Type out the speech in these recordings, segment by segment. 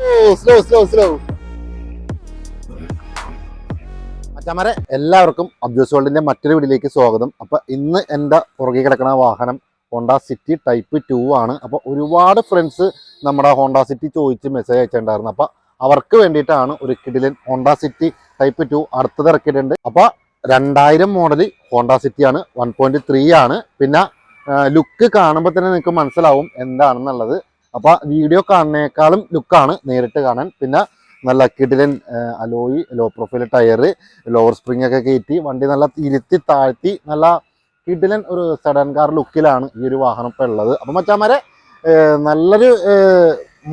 Slow slow slow മച്ചാമാരെ എല്ലാവർക്കും അബ്ജോസ് വേൾഡിന്റെ മറ്റൊരു വീഡിയോയിലേക്ക് സ്വാഗതം. അപ്പൊ ഇന്ന് എന്റെ പുറകെ കിടക്കുന്ന വാഹനം? ഹോണ്ട സിറ്റി ടൈപ്പ് ടു ആണ്. അപ്പൊ ഒരുപാട് ഫ്രണ്ട്സ് നമ്മുടെ ഹോണ്ട സിറ്റി ചോദിച്ച് മെസ്സേജ് അയച്ചിട്ടുണ്ടായിരുന്നു. അപ്പൊ അവർക്ക് വേണ്ടിയിട്ടാണ് ഒരു കിടിലൻ ഹോണ്ട സിറ്റി ടൈപ്പ് ടു അടുത്തത് ഇറക്കിയിട്ടുണ്ട്. അപ്പൊ രണ്ടായിരം മോഡൽ ഹോണ്ട സിറ്റി ആണ് വൺ പോയിന്റ് ത്രീ ആണ്. പിന്നെ ലുക്ക് കാണുമ്പോൾ തന്നെ നിങ്ങൾക്ക് മനസ്സിലാവും എന്താണെന്നുള്ളത്. അപ്പൊ വീഡിയോ കാണുന്നേക്കാളും ലുക്കാണ് നേരിട്ട് കാണാൻ. പിന്നെ നല്ല കിടിലൻ alloy low profile tyre lower spring ഒക്കെ കയറ്റി വണ്ടി നല്ല ഇരുത്തി താഴ്ത്തി നല്ല കിടിലൻ ഒരു സെഡൻ കാർ ലുക്കിലാണ് ഈ ഒരു വാഹനം ഇപ്പോൾ ഉള്ളത്. അപ്പം മച്ചാമാരെ നല്ലൊരു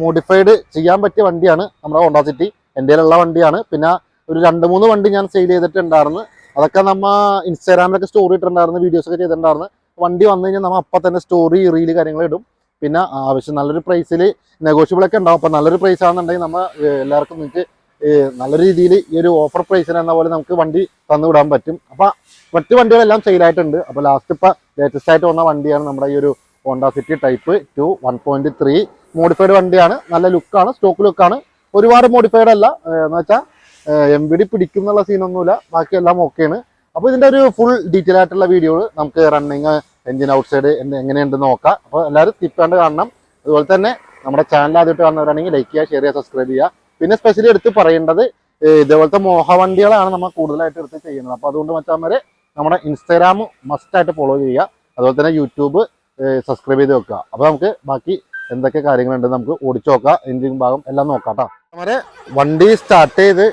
മോഡിഫൈഡ് ചെയ്യാൻ പറ്റിയ വണ്ടിയാണ് നമ്മുടെ ഹോണ്ട സിറ്റി എന്റെ വണ്ടിയാണ്. പിന്നെ ഒരു രണ്ട് മൂന്ന് വണ്ടി ഞാൻ സെയിൽ ചെയ്തിട്ടുണ്ടായിരുന്നു. അതൊക്കെ നമ്മ ഇൻസ്റ്റാഗ്രാമിലൊക്കെ സ്റ്റോറി ഇട്ടിട്ടുണ്ടായിരുന്നു വീഡിയോസൊക്കെ ചെയ്തിട്ടുണ്ടായിരുന്നു. വണ്ടി വന്നു കഴിഞ്ഞാൽ നമ്മൾ അപ്പം തന്നെ സ്റ്റോറി റീൽ കാര്യങ്ങൾ ഇടും. പിന്നെ ആവശ്യം നല്ലൊരു പ്രൈസിൽ നെഗോഷ്യബിൾ ഒക്കെ ഉണ്ടാവും. അപ്പം നല്ലൊരു പ്രൈസ് ആണെന്നുണ്ടെങ്കിൽ നമ്മൾ എല്ലാവർക്കും നിങ്ങൾക്ക് നല്ല രീതിയിൽ ഈ ഒരു ഓഫർ പ്രൈസിന് എന്ന പോലെ നമുക്ക് വണ്ടി തന്നുവിടാൻ പറ്റും. അപ്പം മറ്റു വണ്ടികളെല്ലാം സെയിലായിട്ടുണ്ട് അപ്പോൾ ലാസ്റ്റ് ഇപ്പം ലേറ്റസ്റ്റ് ആയിട്ട് വന്ന വണ്ടിയാണ് നമ്മുടെ ഈ ഒരു Honda City type two one point three modified വണ്ടിയാണ്. നല്ല ലുക്കാണ് സ്റ്റോക്ക് ലുക്കാണ് ഒരുപാട് മോഡിഫൈഡ് അല്ല. എന്ന് വെച്ചാൽ എം ബി ഡി പിടിക്കും എന്നുള്ള സീനൊന്നുമില്ല ബാക്കിയെല്ലാം ഓക്കെയാണ് അപ്പോൾ ഇതിന്റെ ഒരു ഫുൾ ഡീറ്റെയിൽ ആയിട്ടുള്ള വീഡിയോ നമുക്ക് റണ്ണിങ് എഞ്ചിൻ ഔട്ട് സൈഡ് എങ്ങനെയുണ്ടെന്ന് നോക്കാം. അപ്പോൾ എല്ലാവരും തിപ്പാണ്ട് കാണണം. അതുപോലെ തന്നെ നമ്മുടെ ചാനൽ ആദ്യമായിട്ട് കാണുന്നവരാണെങ്കിൽ ലൈക്ക് ചെയ്യുക ഷെയർ ചെയ്യുക സബ്സ്ക്രൈബ് ചെയ്യുക. പിന്നെ സ്പെഷ്യലി എടുത്ത് പറയേണ്ടത് ഇതേപോലത്തെ മോഹ വണ്ടികളാണ് നമ്മൾ കൂടുതലായിട്ട് എടുത്ത് ചെയ്യുന്നത്. അപ്പോൾ അതുകൊണ്ട് മച്ചാമാരെ നമ്മുടെ ഇൻസ്റ്റാഗ്രാം മസ്റ്റായിട്ട് ഫോളോ ചെയ്യുക. അതുപോലെ തന്നെ യൂട്യൂബ് സബ്സ്ക്രൈബ് ചെയ്ത് വെക്കുക. അപ്പോൾ നമുക്ക് ബാക്കി എന്തൊക്കെ കാര്യങ്ങളുണ്ട് നമുക്ക് ഓടിച്ചു നോക്കാം. എഞ്ചിൻ ഭാഗം എല്ലാം നോക്കാം കേട്ടോ. നമ്മുടെ വണ്ടി സ്റ്റാർട്ട് ചെയ്ത്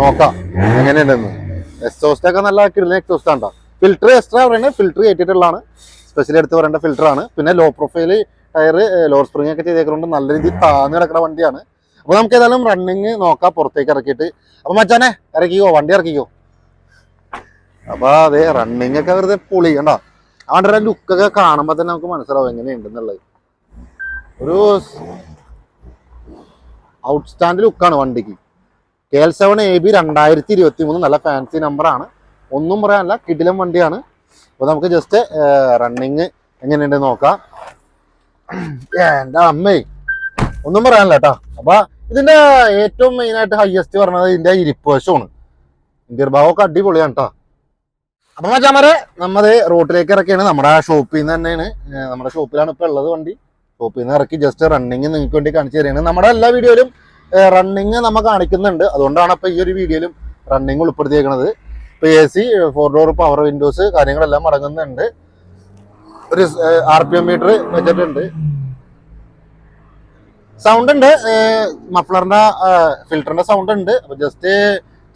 നോക്കാം. എങ്ങനെയുണ്ടെന്ന്. എക്സോസ്റ്റ് ഒക്കെ നല്ല കിടന്ന എക്സോസ്റ്റ് ആണ്? ഫിൽറ്റർ എക്സ്ട്രാ പറയുന്നത് ഫിൽറ്റർ കയറ്റിയിട്ടുള്ളതാണ്. സ്പെഷ്യലി എടുത്ത് പറയേണ്ട ഫിൽറ്ററാണ് പിന്നെ low profile tyre lower spring ഒക്കെ ചെയ്തേക്കൊണ്ട് നല്ല രീതിയിൽ താഴ്ന്നു കിടക്കുന്ന വണ്ടിയാണ്. അപ്പൊ നമുക്ക് ഏതായാലും റണ്ണിങ് നോക്കാം പുറത്തേക്ക് ഇറക്കിയിട്ട്. അപ്പൊ മച്ചാനെ ഇറക്കിക്കോ വണ്ടി ഇറക്കിക്കോ. അപ്പൊ അതെ റണ്ണിങ് ഒക്കെ വെറുതെ പൊളി കണ്ടോ വണ്ടിയുടെ ലുക്കൊക്കെ കാണുമ്പോൾ തന്നെ നമുക്ക് മനസ്സിലാവും എങ്ങനെയുണ്ടെന്നുള്ളത്. ഒരു ഔട്ട്സ്റ്റാൻഡ് ലുക്കാണ് വണ്ടിക്ക്. K L seven A B രണ്ടായിരത്തി ഇരുപത്തി മൂന്ന് നല്ല ഫാൻസി നമ്പറാണ് ഒന്നും പറയാനല്ല. കിടിലം വണ്ടിയാണ്. അപ്പോൾ നമുക്ക് ജസ്റ്റ് റണ്ണിങ് എങ്ങനെയുണ്ട് നോക്കാം. എന്റെ അമ്മേ? ഒന്നും പറയാനില്ല കേട്ടോ. അപ്പൊ ഇതിന്റെ ഏറ്റവും മെയിൻ ആയിട്ട് ഹയസ്റ്റ് പറഞ്ഞത് ഇതിന്റെ ഇരിപ്പ് വശമാണ്. ഇന്ത്യർ ഭാഗമൊക്കെ അടിപൊളിയാണ് കേട്ടോ. അപ്പൊ മച്ചാമാരെ നമ്മത് റോട്ടിലേക്ക് ഇറക്കിയാണ്. നമ്മുടെ ഷോപ്പിൽ നിന്ന് തന്നെയാണ്. നമ്മുടെ ഷോപ്പിലാണ് ഇപ്പോൾ ഉള്ളത് വണ്ടി. ഷോപ്പിൽ നിന്ന് ഇറക്കി ജസ്റ്റ് റണ്ണിങ് നിങ്ങൾക്ക് വേണ്ടി കാണിച്ചു തരികയാണ് നമ്മുടെ എല്ലാ വീഡിയോയിലും റണ്ണിങ് നമ്മൾ കാണിക്കുന്നുണ്ട്. അതുകൊണ്ടാണ് ഇപ്പൊ ഈ ഒരു വീഡിയോയിലും റണ്ണിങ് ഉൾപ്പെടുത്തിയേക്കുന്നത് ഇപ്പൊ A C four door power windows കാര്യങ്ങളെല്ലാം അടങ്ങുന്നുണ്ട്. ഒരു ആർ പി എം മീറ്റർ വെച്ചിട്ടുണ്ട്. സൗണ്ട് ഉണ്ട് മഫ്ലറിന്റെ ഫിൽറ്ററിന്റെ സൗണ്ട് ഉണ്ട് അപ്പൊ ജസ്റ്റ്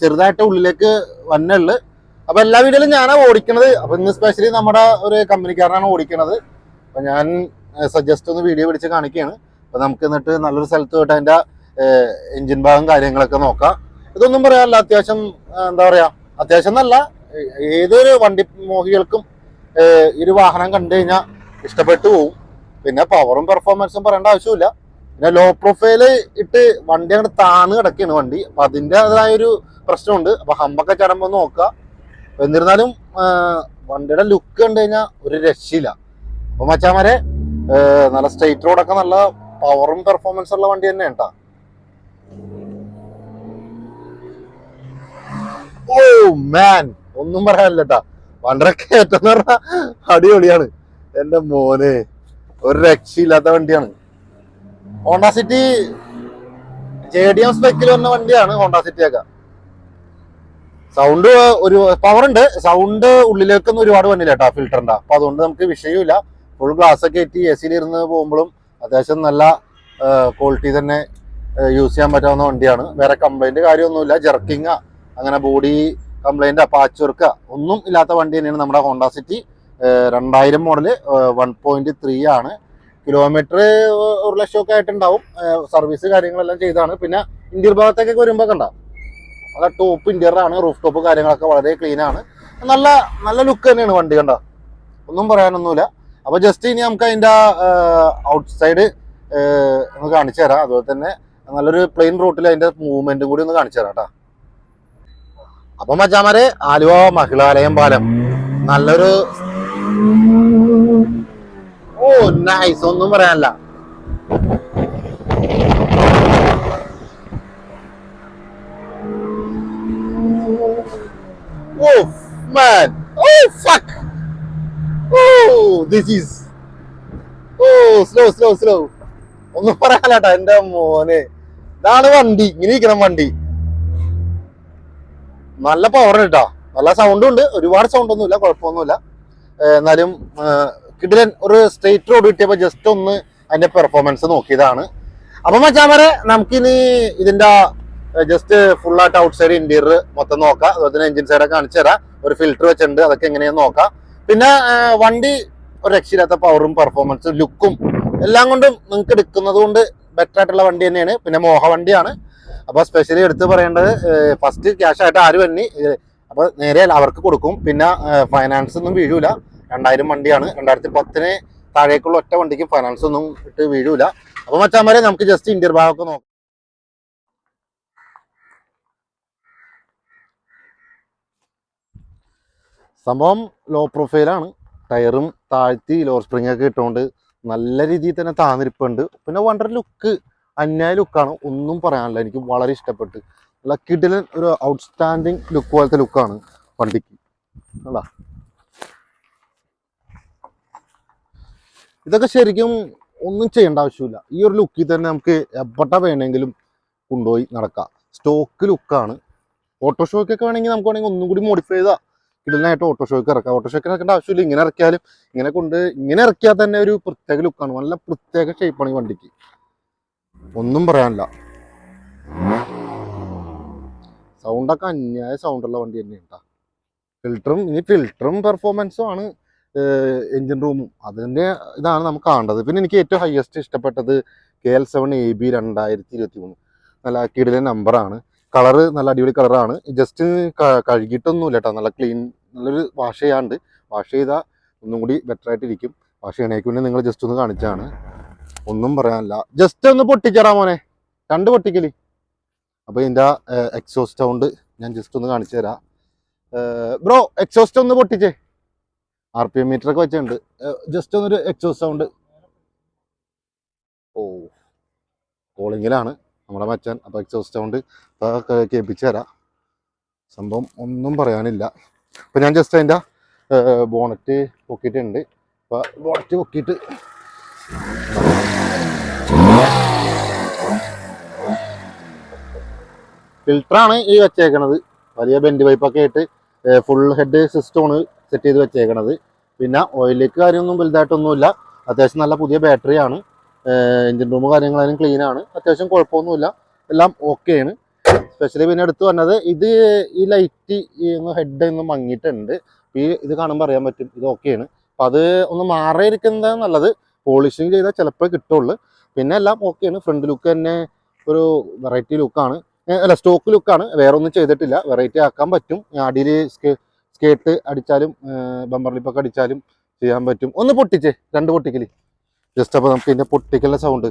ചെറുതായിട്ട് ഉള്ളിലേക്ക് വന്നുള്ളു അപ്പൊ എല്ലാ വീഡിയോയിലും ഞാനാ ഓടിക്കണത്. അപ്പൊ ഇന്ന് സ്പെഷ്യലി നമ്മുടെ ഒരു കമ്പനിക്കാരനാണ് ഓടിക്കണത്. അപ്പൊ ഞാൻ സജസ്റ്റ് ഒന്ന് വീഡിയോ പിടിച്ച് കാണിക്കുകയാണ് അപ്പൊ നമുക്ക് എന്നിട്ട് നല്ലൊരു സ്ഥലത്ത് പോയിട്ട് അതിന്റെ എഞ്ചിൻ ഭാഗം കാര്യങ്ങളൊക്കെ നോക്കാം. ഇതൊന്നും പറയാനല്ല. അത്യാവശ്യം എന്താ പറയാ അത്യാവശ്യം എന്നല്ല ഏതൊരു വണ്ടി മോഹികൾക്കും ഒരു വാഹനം കണ്ടു കഴിഞ്ഞാൽ ഇഷ്ടപ്പെട്ടു പോവും. പിന്നെ പവറും പെർഫോമൻസും പറയേണ്ട ആവശ്യമില്ല. പിന്നെ ലോ പ്രൊഫൈൽ ഇട്ട് വണ്ടി അങ്ങോട്ട് താന്ന് കിടക്കുകയാണ് വണ്ടി. അപ്പൊ അതിന്റെ അതായൊരു പ്രശ്നമുണ്ട്. അപ്പൊ ഹമ്പൊക്കെ ചടമ്പോ നോക്കുക എന്നിരുന്നാലും വണ്ടിയുടെ ലുക്ക് കണ്ടു കഴിഞ്ഞാൽ ഒരു രക്ഷയില്ല. അപ്പൊ മച്ചാമാരെ നല്ല സ്ട്രെയിറ്റ് റോഡൊക്കെ നല്ല പവറും പെർഫോമൻസും ഉള്ള വണ്ടി തന്നെ കേട്ടാ ഓ മാൻ ഒന്നും പറയാനില്ല കേട്ടാ വണ്ടിയുടെ കയറ്റം പറഞ്ഞാൽ അടിപൊളിയാണ്. എന്റെ മോനെ ഒരു രക്ഷയില്ലാത്ത വണ്ടിയാണ്. Honda City J D M സ്പെക്കിൽ വന്ന വണ്ടിയാണ് ഹോണ്ട സിറ്റി ഒക്കെ. സൗണ്ട് ഒരു പവർ ഉണ്ട്. സൗണ്ട് ഉള്ളിലേക്കൊന്നും ഒരുപാട് വന്നില്ല കേട്ടോ ഫിൽറ്ററിന്റെ അപ്പൊ അതുകൊണ്ട് നമുക്ക് വിഷയമില്ല ഫുൾ ഗ്ലാസ് ഒക്കെ എത്തി എ സിയിൽ ഇരുന്ന് പോകുമ്പോഴും അത്യാവശ്യം നല്ല ക്വാളിറ്റി തന്നെ യൂസ് ചെയ്യാൻ പറ്റാവുന്ന വണ്ടിയാണ്. വേറെ കംപ്ലൈന്റ് കാര്യമൊന്നുമില്ല. ജർക്കിങ് അങ്ങനെ ബോഡി കംപ്ലൈന്റ് പാച്ച് വർക്ക് ഒന്നും ഇല്ലാത്ത വണ്ടി തന്നെയാണ് നമ്മുടെ ഹോണ്ട സിറ്റി. രണ്ടായിരം മോഡൽ വൺ പോയിന്റ് ത്രീ ആണ്. കിലോമീറ്റർ ഒരു ലക്ഷമൊക്കെ ആയിട്ടുണ്ടാവും. സർവീസ് കാര്യങ്ങളെല്ലാം ചെയ്താണ്. പിന്നെ ഇന്ത്യൻ ഭാഗത്തേക്കൊക്കെ വരുമ്പോൾ കണ്ട? നല്ല ടോപ്പ് ഇന്റീരിയറാണ് റൂഫ് ടോപ്പ് കാര്യങ്ങളൊക്കെ വളരെ ക്ലീൻ ആണ്. നല്ല നല്ല ലുക്ക് തന്നെയാണ് വണ്ടി കണ്ട? ഒന്നും പറയാനൊന്നുമില്ല. അപ്പൊ ജസ്റ്റ് ഇനി നമുക്ക് അതിന്റെ ഔട്ട്സൈഡ് ഒന്ന് കാണിച്ചു തരാം. അതുപോലെ തന്നെ നല്ലൊരു പ്ലെയിൻ റൂട്ടിൽ അതിന്റെ മൂവ്മെന്റ് കൂടി ഒന്ന് കാണിച്ചു തരാം കേട്ടോ. അപ്പം മച്ചാമാരെ ആലുവ മഹിളാലയം പാലം. നല്ലൊരു ഓ നൈസ് ഒന്നും പറയാനല്ല. ഒന്നും പറയാനല്ലാട്ടാ എന്റെ മോനെ. ഇതാണ് വണ്ടി. ഇങ്ങനെ ഇരിക്കണം വണ്ടി. നല്ല പവർ കേട്ടോ നല്ല സൗണ്ടും ഉണ്ട്. ഒരുപാട് സൗണ്ട് ഒന്നുമില്ല കുഴപ്പമൊന്നുമില്ല. എന്നാലും കിടിലൻ ഒരു സ്ട്രെയിറ്റ് റോഡ് കിട്ടിയപ്പോ ജസ്റ്റ് ഒന്ന് അതിന്റെ പെർഫോമൻസ് നോക്കിയതാണ്. അപ്പൊ മച്ചാമരെ നമുക്കിനി ഇതിന്റെ ജസ്റ്റ് ഫുൾ ആയിട്ട് ഔട്ട് സൈഡ് ഇന്റീരിയർ മൊത്തം നോക്കാം. അതുപോലെ തന്നെ എഞ്ചിൻ സൈഡൊക്കെ കാണിച്ചു തരാം. ഒരു ഫിൽറ്റർ വെച്ചിട്ടുണ്ട്. അതൊക്കെ എങ്ങനെയാന്ന് നോക്കാം. പിന്നെ വണ്ടി ഒരു രക്ഷയില്ലാത്ത പവറും പെർഫോമൻസും ലുക്കും എല്ലാം കൊണ്ടും നിങ്ങൾക്ക് എടുക്കുന്നത് കൊണ്ട് ബെറ്റർ ആയിട്ടുള്ള വണ്ടി തന്നെയാണ്. പിന്നെ മോഹ വണ്ടിയാണ് അപ്പൊ സ്പെഷ്യലി എടുത്ത് പറയേണ്ടത് ഫസ്റ്റ് ക്യാഷ് ആയിട്ട് ആര് വന്നി? അപ്പൊ നേരെ അവർക്ക് കൊടുക്കും. പിന്നെ ഫൈനാൻസ് ഒന്നും വീഴൂല. രണ്ടായിരം വണ്ടിയാണ്. രണ്ടായിരത്തി പത്തിന് താഴേക്കുള്ള ഒറ്റ വണ്ടിക്ക് ഫൈനാൻസ് ഒന്നും ഇട്ട് വീഴൂല. അപ്പൊ മച്ചാമാരെ നമുക്ക് ജസ്റ്റ് ഇന്ത്യൻ ഭാഗമൊക്കെ നോക്കാം. സംഭവം ലോ പ്രൊഫൈലാണ് ടയറും താഴ്ത്തി ലോ സ്പ്രിംഗ് ഒക്കെ ഇട്ടുകൊണ്ട് നല്ല രീതിയിൽ തന്നെ താന്നിരിപ്പുണ്ട്. പിന്നെ വണ്ടർ ലുക്ക് അന്യായ ലുക്കാണ്. ഒന്നും പറയാനില്ല. എനിക്ക് വളരെ ഇഷ്ടപ്പെട്ട്. നല്ല കിടിലൻ ഒരു ഔട്ട്സ്റ്റാൻഡിങ് ലുക്ക് പോലത്തെ ലുക്കാണ് വണ്ടിക്ക്. അല്ല ഇതൊക്കെ ശരിക്കും ഒന്നും ചെയ്യേണ്ട ആവശ്യമില്ല. ഈ ഒരു ലുക്കിൽ തന്നെ നമുക്ക് എപ്പോട്ട വേണമെങ്കിലും കൊണ്ടുപോയി നടക്കാം. സ്റ്റോക്ക് ലുക്കാണ് ഓട്ടോഷോയ്ക്കൊക്കെ വേണമെങ്കിൽ നമുക്ക് വേണമെങ്കിൽ ഒന്നും കൂടി മോഡിഫൈ ചെയ്താൽ കിടലിനായിട്ട് ഓട്ടോഷോയ്ക്ക് ഇറക്കാം. ഓട്ടോഷോയ്ക്ക് ഇറക്കേണ്ട ആവശ്യമില്ല. ഇങ്ങനെ ഇറക്കിയാലും ഇങ്ങനെ കൊണ്ട് ഇങ്ങനെ ഇറക്കിയാൽ തന്നെ ഒരു പ്രത്യേക ലുക്കാണ് നല്ല പ്രത്യേക ഷേപ്പാണ് ഈ വണ്ടിക്ക്. ഒന്നും പറയാനില്ല. സൗണ്ടൊക്കെ അന്യായ സൗണ്ടുള്ള വണ്ടി തന്നെയാണ് കേട്ടോ. ഫിൽറ്ററും ഇനി ഫിൽറ്ററും പെർഫോമൻസും ആണ് എൻജിൻ റൂമും അതിന്റെ ഇതാണ് നമുക്ക് കാണേണ്ടത്. പിന്നെ എനിക്ക് ഏറ്റവും ഹയസ്റ്റ് ഇഷ്ടപ്പെട്ടത് K L seven A B രണ്ടായിരത്തി ഇരുപത്തി മൂന്ന് നല്ല കിടിലെ നമ്പറാണ് കളറ് നല്ല അടിപൊളി കളറാണ് ജസ്റ്റ് കഴുകിയിട്ടൊന്നും ഇല്ല കേട്ടോ. നല്ല ക്ലീൻ നല്ലൊരു വാഷ് ചെയ്യാണ്ട് വാഷ് ചെയ്താൽ ഒന്നും കൂടി ബെറ്ററായിട്ടിരിക്കും വാഷ് ചെയ്യണേക്ക് പിന്നെ നിങ്ങൾ ജസ്റ്റ് ഒന്ന് കാണിച്ചാണ്. ഒന്നും പറയാനില്ല. ജസ്റ്റ് ഒന്ന് പൊട്ടിച്ചേരാ മോനെ. രണ്ട് പൊട്ടിക്കൽ. അപ്പോൾ ഇതിന്റെ എക്സോസ്റ്റ് സൗണ്ട് ഞാൻ ജസ്റ്റ് ഒന്ന് കാണിച്ചു തരാം. ബ്രോ എക്സോസ്റ്റ് ഒന്ന് പൊട്ടിച്ചേ. ആർ പി എം മീറ്റർ ഒക്കെ വെച്ചിട്ടുണ്ട് ജസ്റ്റ് ഒന്നൊരു എക്സോസ്റ്റ് സൗണ്ട് ഓ കോളിങ്ങിലാണ് നമ്മുടെ മച്ചൻ. അപ്പോൾ എക്സോസ്റ്റ് സൗണ്ട് കേൾപ്പിച്ചു തരാം. സംഭവം ഒന്നും പറയാനില്ല. അപ്പോൾ ഞാൻ ജസ്റ്റ് അതിന്റെ ബോണറ്റ് പൊക്കിയിട്ടുണ്ട്. അപ്പോൾ ബോണറ്റ് പൊക്കിയിട്ട് ഫിൽറ്ററാണ് ഈ വെച്ചേക്കണത്. വലിയ ബെൻഡ് പൈപ്പൊക്കെ ആയിട്ട് ഫുൾ ഹെഡ് സിസ്റ്റമാണ് സെറ്റ് ചെയ്ത് വെച്ചേക്കണത്. പിന്നെ ഓയിലേക്ക് കാര്യമൊന്നും വലുതായിട്ടൊന്നുമില്ല. അത്യാവശ്യം നല്ല പുതിയ ബാറ്ററിയാണ് എൻജിൻ റൂം കാര്യങ്ങളായാലും ക്ലീൻ ആണ്. അത്യാവശ്യം കുഴപ്പമൊന്നുമില്ല. എല്ലാം ഓക്കെ ആണ്. സ്പെഷ്യലി പിന്നെ എടുത്തു പറഞ്ഞത് ഇത് ഈ ലൈറ്റ് ഹെഡ് ഒന്ന് മങ്ങിയിട്ടുണ്ട്. ഈ ഇത് കാണുമ്പോൾ അറിയാൻ പറ്റും. ഇത് ഓക്കെയാണ് അപ്പം അത് ഒന്ന് മാറിയിരിക്കുന്നത് നല്ലത്. പോളിഷിങ് ചെയ്താൽ ചിലപ്പോൾ കിട്ടുള്ളൂ. പിന്നെ എല്ലാം ഓക്കെയാണ് ഫ്രണ്ട് ലുക്ക് തന്നെ ഒരു വെറൈറ്റി ലുക്കാണ് അല്ല സ്റ്റോക്ക് ലുക്കാണ് വേറെ ഒന്നും ചെയ്തിട്ടില്ല. വെറൈറ്റി ആക്കാൻ പറ്റും. അടിയിൽ സ്കേട്ട് അടിച്ചാലും ബമ്പർ ലിപ്പൊക്കെ അടിച്ചാലും ചെയ്യാൻ പറ്റും. ഒന്ന് പൊട്ടിച്ചേ. രണ്ട് പൊട്ടിക്കൽ. ജസ്റ്റ് അപ്പോൾ നമുക്ക് ഇതിന്റെ പൊട്ടിക്കലിന്റെ സൗണ്ട്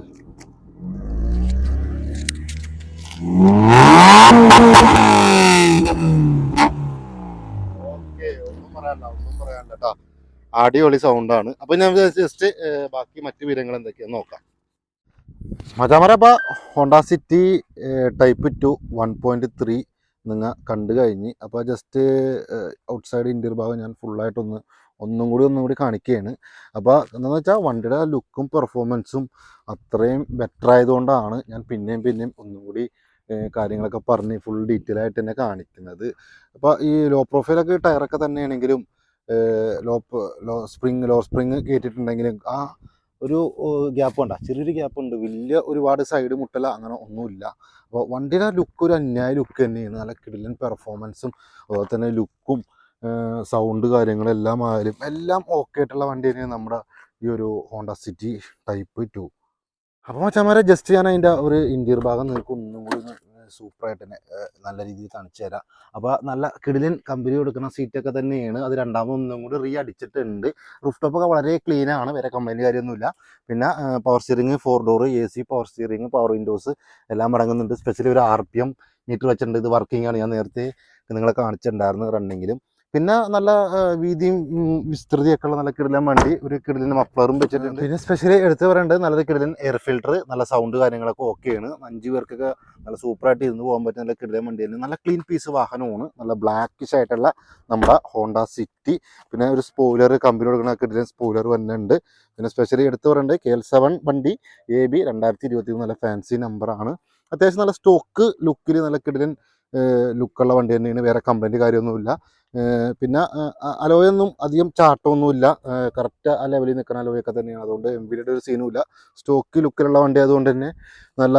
അടിപൊളി സൗണ്ടാണ് അപ്പൊ ഞാൻ ജസ്റ്റ് ബാക്കി മറ്റു വിവരങ്ങൾ എന്തൊക്കെയാന്ന് നോക്കാം. മച്ചാമര അപ്പൊ Honda City type two one point three നിങ്ങൾ കണ്ടു കഴിഞ്ഞ്. അപ്പോൾ ജസ്റ്റ് ഔട്ട്സൈഡ് ഇന്റീരിയർ ഭാഗം ഞാൻ ഫുള്ളായിട്ടൊന്ന് ഒന്നും കൂടി ഒന്നും കൂടി കാണിക്കുകയാണ് അപ്പോൾ എന്താണെന്ന് വെച്ചാൽ വണ്ടിയുടെ ലുക്കും പെർഫോമൻസും അത്രയും ബെറ്റർ ആയതുകൊണ്ടാണ് ഞാൻ പിന്നെയും പിന്നെയും ഒന്നും കൂടി കാര്യങ്ങളൊക്കെ പറഞ്ഞ് ഫുൾ ഡീറ്റെയിൽ ആയിട്ട് തന്നെ കാണിക്കുന്നത്. അപ്പോൾ ഈ ലോ പ്രൊഫൈലൊക്കെ ടയറൊക്കെ തന്നെയാണെങ്കിലും low low spring low spring കയറ്റിട്ടുണ്ടെങ്കിലും ആ ഒരു ഗ്യാപ്പ് ഉണ്ട് ചെറിയൊരു ഗ്യാപ്പ് ഉണ്ട് വലിയ ഒരുപാട് സൈഡ് മുട്ടല അങ്ങനെ ഒന്നുമില്ല. അപ്പോൾ വണ്ടിയുടെ ലുക്ക് ഒരു അന്യായ ലുക്ക് തന്നെയാണ്. നല്ല കിടിലൻ പെർഫോമൻസും അതുപോലെ തന്നെ ലുക്കും സൗണ്ട് കാര്യങ്ങളെല്ലാം ആയാലും എല്ലാം ഓക്കെ ആയിട്ടുള്ള വണ്ടി തന്നെയാണ് നമ്മുടെ ഈ ഒരു ഹോണ്ട സിറ്റി ടൈപ്പ് ടു. അപ്പോൾ മച്ചാമാരെ ജസ്റ്റ് ഞാൻ അതിന്റെ ഒരു ഇന്റീരിയർ ഭാഗം നിങ്ങൾക്ക് ഒന്നും കൂടി സൂപ്പറായിട്ട് തന്നെ നല്ല രീതിയിൽ കാണിച്ചു തരാം. അപ്പോൾ നല്ല കിടിലൻ കമ്പനി കൊടുക്കുന്ന സീറ്റൊക്കെ തന്നെയാണ്. അത് രണ്ടാമതൊന്നും കൂടി റീ അടിച്ചിട്ടുണ്ട്. റൂഫ് ടോപ്പൊക്കെ വളരെ ക്ലീൻ ആണ്. വേറെ കമ്പനി കാര്യമൊന്നുമില്ല. പിന്നെ power steering four door A C power steering power windows എല്ലാം അടങ്ങുന്നുണ്ട്. സ്പെഷ്യലി ഒരു ആർ പി എം മീറ്റർ വെച്ചിട്ടുണ്ട്. ഇത് വർക്കിംഗ് ആണ്. ഞാൻ നേരത്തെ നിങ്ങളെ കാണിച്ചിട്ടുണ്ടായിരുന്നു റണ്ണിങ്ങിലും പിന്നെ നല്ല വീതിയും വിസ്തൃതിയൊക്കെ ഉള്ള നല്ല കിടിലൻ വണ്ടി ഒരു കിടിലൻ മഫ്ലറും വെച്ചിട്ടുണ്ട്. പിന്നെ സ്പെഷ്യലി എടുത്ത് പറയേണ്ടത് നല്ലൊരു കിടിലൻ എയർ ഫിൽട്ടർ നല്ല സൗണ്ട് കാര്യങ്ങളൊക്കെ ഓക്കെയാണ് അഞ്ച് പേർക്കൊക്കെ നല്ല സൂപ്പറായിട്ട് ഇരുന്ന് പോകാൻ പറ്റുന്ന നല്ല കിടിലൻ വണ്ടിയാണ് നല്ല ക്ലീൻ പീസ് വാഹനമാണ് നല്ല ബ്ലാക്കിഷ് ആയിട്ടുള്ള നമ്മുടെ ഹോണ്ട സിറ്റി പിന്നെ ഒരു സ്പോയിലർ കമ്പനി കൊടുക്കുന്ന കിടിലൻ സ്പോയിലർ വന്നിട്ടുണ്ട് പിന്നെ സ്പെഷ്യലി എടുത്ത് പറയേണ്ടത് കെ എൽ സെവൻ വണ്ടി എ ബി രണ്ടായിരത്തി ഇരുപത്തി മൂന്ന് നല്ല ഫാൻസി നമ്പറാണ് അത്യാവശ്യം നല്ല സ്റ്റോക്ക് ലുക്കിൽ നല്ല കിടിലൻ ലുക്കുള്ള വണ്ടി തന്നെയാണ്. വേറെ കംപ്ലൈന്റ് കാര്യമൊന്നുമില്ല. പിന്നെ അലോയൊന്നും അധികം ചാട്ടമൊന്നുമില്ല. കറക്റ്റ് ആ ലെവലിൽ നിൽക്കുന്ന അലോയൊക്കെ തന്നെയാണ്. അതുകൊണ്ട് എം വിയുടെ ഒരു സീനും ഇല്ല. സ്റ്റോക്ക് ലുക്കിലുള്ള വണ്ടി ആയതുകൊണ്ട് തന്നെ നല്ല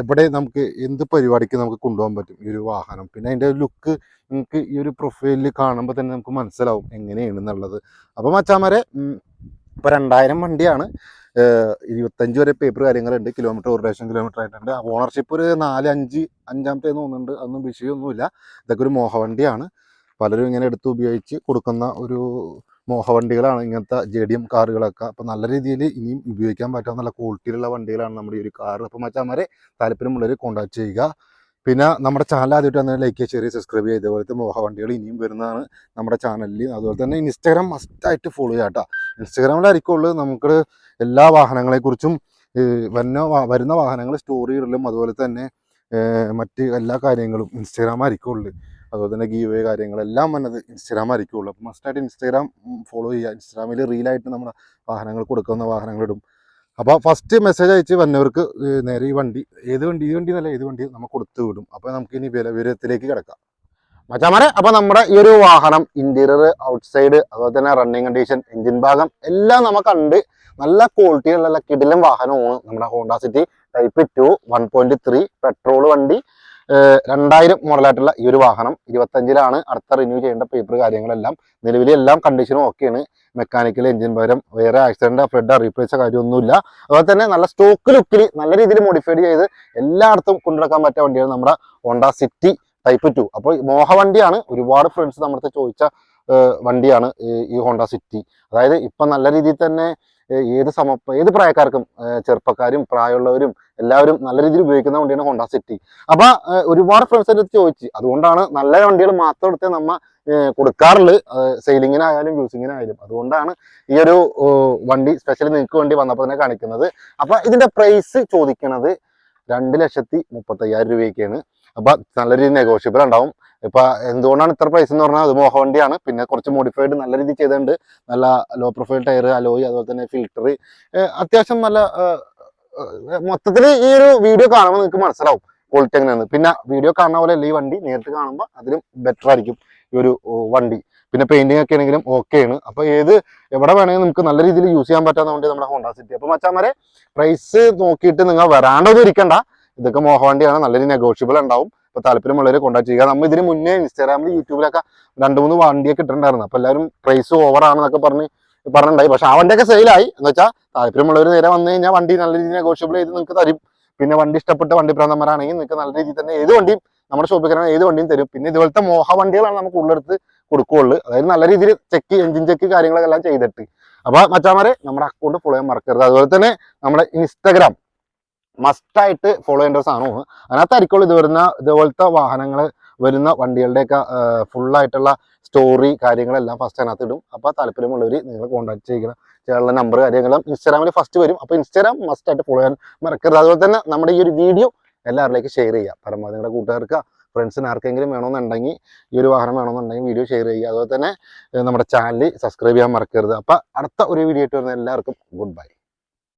എവിടെ നമുക്ക് എന്ത് പരിപാടിക്ക് നമുക്ക് കൊണ്ടുപോകാൻ പറ്റും? ഈ ഒരു വാഹനം. പിന്നെ അതിന്റെ ലുക്ക് നിങ്ങൾക്ക് ഈ ഒരു പ്രൊഫൈലിൽ കാണുമ്പോൾ തന്നെ നമുക്ക് മനസ്സിലാവും എങ്ങനെയാണ് എന്നുള്ളത്. അപ്പോൾ മച്ചാമാരെ ഇപ്പോൾ രണ്ടായിരം വണ്ടിയാണ്. ഇരുപത്തഞ്ച് വരെ പേപ്പർ കാര്യങ്ങളുണ്ട്. കിലോമീറ്റർ ഒരു ലക്ഷം കിലോമീറ്റർ ആയിട്ടുണ്ട്. ഓണർഷിപ്പ് ഒരു നാല് അഞ്ച് അഞ്ചാമത്തെ തോന്നുന്നുണ്ട്. അതൊന്നും വിഷയമൊന്നുമില്ല. ഇതൊക്കെ ഒരു മോഹവണ്ടിയാണ് പലരും ഇങ്ങനെ എടുത്ത് ഉപയോഗിച്ച് കൊടുക്കുന്ന ഒരു മോഹവണ്ടികളാണ് ഇങ്ങനത്തെ ജെ ഡി എം കാറുകളൊക്കെ. അപ്പോൾ നല്ല രീതിയിൽ ഇനിയും ഉപയോഗിക്കാൻ പറ്റാവുന്ന നല്ല ക്വാളിറ്റിയിലുള്ള വണ്ടികളാണ് നമ്മുടെ ഈ ഒരു കാർ അപ്പോൾ മച്ചാമാരെ താല്പര്യമുള്ളവർ കോൺടാക്ട് ചെയ്യുക. പിന്നെ നമ്മുടെ ചാനൽ ആദ്യമായിട്ട് വന്നാൽ ലൈക്ക് ചെറിയ സബ്സ്ക്രൈബ് ചെയ്ത പോലത്തെ മോഹവണ്ടികൾ ഇനിയും വരുന്നതാണ് നമ്മുടെ ചാനലിൽ അതുപോലെ തന്നെ ഇൻസ്റ്റാഗ്രാം മസ്റ്റായിട്ട് ഫോളോ ചെയ്യാം കേട്ടോ ഇൻസ്റ്റാഗ്രാമിലായിരിക്കും ഉള്ളത് നമുക്ക് എല്ലാ വാഹനങ്ങളെക്കുറിച്ചും വന്ന വരുന്ന വാഹനങ്ങൾ സ്റ്റോറി ഇടലും അതുപോലെ തന്നെ മറ്റ് എല്ലാ കാര്യങ്ങളും ഇൻസ്റ്റാഗ്രാം ആയിരിക്കുള്ളൂ അതുപോലെ തന്നെ ഗീവേ കാര്യങ്ങളെല്ലാം വന്നത് ഇൻസ്റ്റാഗ്രാം ആയിരിക്കുള്ളൂ അപ്പോൾ മസ്റ്റായിട്ട് ഇൻസ്റ്റാഗ്രാം ഫോളോ ചെയ്യുക. ഇൻസ്റ്റാഗ്രാമിൽ റീലായിട്ട് നമ്മുടെ വാഹനങ്ങൾ കൊടുക്കുന്ന വാഹനങ്ങളിടും അപ്പോൾ ഫസ്റ്റ് മെസ്സേജ് അയച്ച് വന്നവർക്ക് നേരെ ഈ വണ്ടി ഏത് വണ്ടി ഈ വണ്ടി എന്നല്ല ഏത് വണ്ടി നമുക്ക് കൊടുത്തു വിടും. അപ്പോൾ നമുക്ക് ഇനി വില വിവരത്തിലേക്ക് കിടക്കാം. മച്ചാമാരെ അപ്പോൾ നമ്മുടെ ഈ ഒരു വാഹനം ഇന്റീരിയർ ഔട്ട്സൈഡ് അതുപോലെ തന്നെ റണ്ണിങ് കണ്ടീഷൻ എഞ്ചിൻ ഭാഗം എല്ലാം നമുക്ക് കണ്ട് നല്ല ക്വാളിറ്റിയുള്ള കിടിലൻ വാഹനമാണ് നമ്മുടെ Honda City type two one point three petrol വണ്ടി. രണ്ടായിരം മോഡലായിട്ടുള്ള ഈ ഒരു വാഹനം ഇരുപത്തഞ്ചിലാണ് അടുത്ത റിന്യൂ ചെയ്യേണ്ട പേപ്പർ കാര്യങ്ങളെല്ലാം. നിലവിലെ എല്ലാം കണ്ടീഷനും ഓക്കെയാണ് മെക്കാനിക്കൽ എഞ്ചിൻ പകരം വേറെ ആക്സിഡന്റ് ഫ്ലഡ് റീപ്ലേസ് കാര്യമൊന്നുമില്ല. അതുപോലെ തന്നെ നല്ല സ്റ്റോക്ക് ലുക്കിൽ നല്ല രീതിയിൽ മോഡിഫൈഡ് ചെയ്ത് എല്ലായിടത്തും കൊണ്ടുനടക്കാൻ പറ്റിയ വണ്ടിയാണ് നമ്മുടെ ഹോണ്ട സിറ്റി ടൈപ്പ് ടു അപ്പോൾ മോഹ വണ്ടിയാണ്. ഒരുപാട് ഫ്രണ്ട്സ് നമ്മുടെ ചോദിച്ച വണ്ടിയാണ് ഈ- ഹോണ്ട സിറ്റി അതായത് ഇപ്പം നല്ല രീതിയിൽ തന്നെ ഏത് സമ ഏത് പ്രായക്കാർക്കും ചെറുപ്പക്കാരും പ്രായമുള്ളവരും എല്ലാവരും നല്ല രീതിയിൽ ഉപയോഗിക്കുന്ന വണ്ടിയാണ് ഹോണ്ട സിറ്റി. അപ്പൊ ഏഹ് ഒരുപാട് ഫ്രണ്ട്സ് എന്റെ ചോദിച്ചു. അതുകൊണ്ടാണ് നല്ല വണ്ടികൾ മാത്രം എടുത്ത് നമ്മ ഏഹ് കൊടുക്കാറുള്ളത് സെയിലിങ്ങിനായാലും യൂസിങ്ങിനായാലും അതുകൊണ്ടാണ് ഈ ഒരു വണ്ടി സ്പെഷ്യലി നിങ്ങൾക്ക് വേണ്ടി വന്നപ്പോൾ തന്നെ കാണിക്കുന്നത്. അപ്പൊ ഇതിന്റെ പ്രൈസ് ചോദിക്കുന്നത് രണ്ട് ലക്ഷത്തി മുപ്പത്തയ്യായിരം രൂപയ്ക്കാണ് അപ്പൊ നല്ല രീതിയിൽ നെഗോഷ്യബിൾ ഉണ്ടാവും. ഇപ്പൊ എന്തുകൊണ്ടാണ് ഇത്ര പ്രൈസ് എന്ന് പറഞ്ഞാൽ അത് മോഹവണ്ടിയാണ്. പിന്നെ കുറച്ച് മോഡിഫൈഡ് നല്ല രീതിയിൽ ചെയ്തിട്ടുണ്ട്. നല്ല ലോ പ്രൊഫൈൽ ടയർ അലോയി അതുപോലെ തന്നെ ഫിൽട്ടർ അത്യാവശ്യം നല്ല മൊത്തത്തിൽ ഈ ഒരു വീഡിയോ കാണുമ്പോൾ നിങ്ങൾക്ക് മനസ്സിലാവും ക്വാളിറ്റി എങ്ങനെയാണ്. പിന്നെ വീഡിയോ കാണുന്ന പോലെ ഈ വണ്ടി നേരിട്ട് കാണുമ്പോൾ അതിലും ബെറ്റർ ആയിരിക്കും ഈ ഒരു വണ്ടി. പിന്നെ പെയിന്റിംഗ് ഒക്കെ ആണെങ്കിലും ഓക്കെ ആണ്. അപ്പൊ ഏത് എവിടെ വേണമെങ്കിലും നമുക്ക് നല്ല രീതിയിൽ യൂസ് ചെയ്യാൻ പറ്റാവുന്ന വണ്ടി നമ്മുടെ ഹോണ്ട സിറ്റി അപ്പൊ മച്ചാമാരെ പ്രൈസ് നോക്കിയിട്ട് നിങ്ങൾ വരാണ്ടൊന്നും ഇരിക്കണ്ട. ഇതൊക്കെ മോഹവണ്ടിയാണ്. രീതി നെഗോഷ്യബിൾ ഉണ്ടാവും. അപ്പൊ താല്പര്യമുള്ളവരെ കോൺടാക്ട് ചെയ്യുക. നമ്മൾ ഇതിന് മുന്നേ ഇൻസ്റ്റാഗ്രാമിൽ യൂട്യൂബിലൊക്കെ രണ്ട് മൂന്ന് വണ്ടിയൊക്കെ ഇട്ടിട്ടുണ്ടായിരുന്നു. അപ്പൊ എല്ലാവരും പ്രൈസ് ഓവർ ആണെന്നൊക്കെ പറഞ്ഞ് പറഞ്ഞിട്ടുണ്ടായി. പക്ഷെ ആ വണ്ടിയൊക്കെ സെയിലായി എന്ന് വെച്ചാൽ താല്പര്യമുള്ളവർ നേരെ വന്നു കഴിഞ്ഞാൽ വണ്ടി നല്ല രീതിയിൽ നെഗോഷ്യബിൾ ചെയ്ത് നിങ്ങൾക്ക് തരും. പിന്നെ വണ്ടി ഇഷ്ടപ്പെട്ട വണ്ടി പ്രാന്തന്മാരാണെങ്കിൽ നിങ്ങൾക്ക് നല്ല രീതിയിൽ തന്നെ ഏത് വണ്ടിയും നമ്മുടെ ഷോപ്പിൽ കയറാൻ ഏത് വണ്ടിയും തരും. പിന്നെ ഇതുപോലത്തെ മോഹ വണ്ടികളാണ് നമുക്ക് ഉള്ളെടുത്ത് കൊടുക്കുകയുള്ളു. അതായത് നല്ല രീതിയിൽ ചെക്ക് എഞ്ചിൻ ചെക്ക് കാര്യങ്ങളൊക്കെ എല്ലാം ചെയ്തിട്ട്. അപ്പൊ മച്ചാമാരെ നമ്മുടെ അക്കൗണ്ട് ഫോളോ ചെയ്യാൻ മറക്കരുത്. അതുപോലെ തന്നെ നമ്മുടെ ഇൻസ്റ്റാഗ്രാം മസ്റ്റായിട്ട് ഫോളോ ചെയ്യേണ്ട ഒരു സാധനമാണ് അതിനകത്തായിരിക്കുള്ളൂ ഇത് വരുന്ന ഇതുപോലത്തെ വാഹനങ്ങൾ വരുന്ന വണ്ടികളുടെയൊക്കെ ഫുള്ളായിട്ടുള്ള സ്റ്റോറി കാര്യങ്ങളെല്ലാം ഫസ്റ്റ് അതിനകത്ത് ഇടും അപ്പോൾ താല്പര്യമുള്ളവർ നിങ്ങൾ കോൺടാക്ട് ചെയ്യുക ചെയ്യാനുള്ള നമ്പർ കാര്യങ്ങളും ഇൻസ്റ്റാഗ്രാമിൽ ഫസ്റ്റ് വരും. അപ്പോൾ ഇൻസ്റ്റാഗ്രാം മസ്റ്റ് ആയിട്ട് ഫോളോ ചെയ്യാൻ മറക്കരുത്. അതുപോലെ തന്നെ നമ്മുടെ ഈ ഒരു വീഡിയോ എല്ലാവരിലേക്ക് ഷെയർ ചെയ്യുക. പരമാവധി നിങ്ങളുടെ കൂട്ടുകാർക്ക് ഫ്രണ്ട്സിന് ആർക്കെങ്കിലും വേണമെന്നുണ്ടെങ്കിൽ ഈ ഒരു വാഹനം വേണമെന്നുണ്ടെങ്കിൽ വീഡിയോ ഷെയർ ചെയ്യുക. അതുപോലെ തന്നെ നമ്മുടെ ചാനൽ സബ്സ്ക്രൈബ് ചെയ്യാൻ മറക്കരുത്. അപ്പോൾ അടുത്ത ഒരു വീഡിയോ ആയിട്ട് വരുന്ന എല്ലാവർക്കും ഗുഡ് ബൈ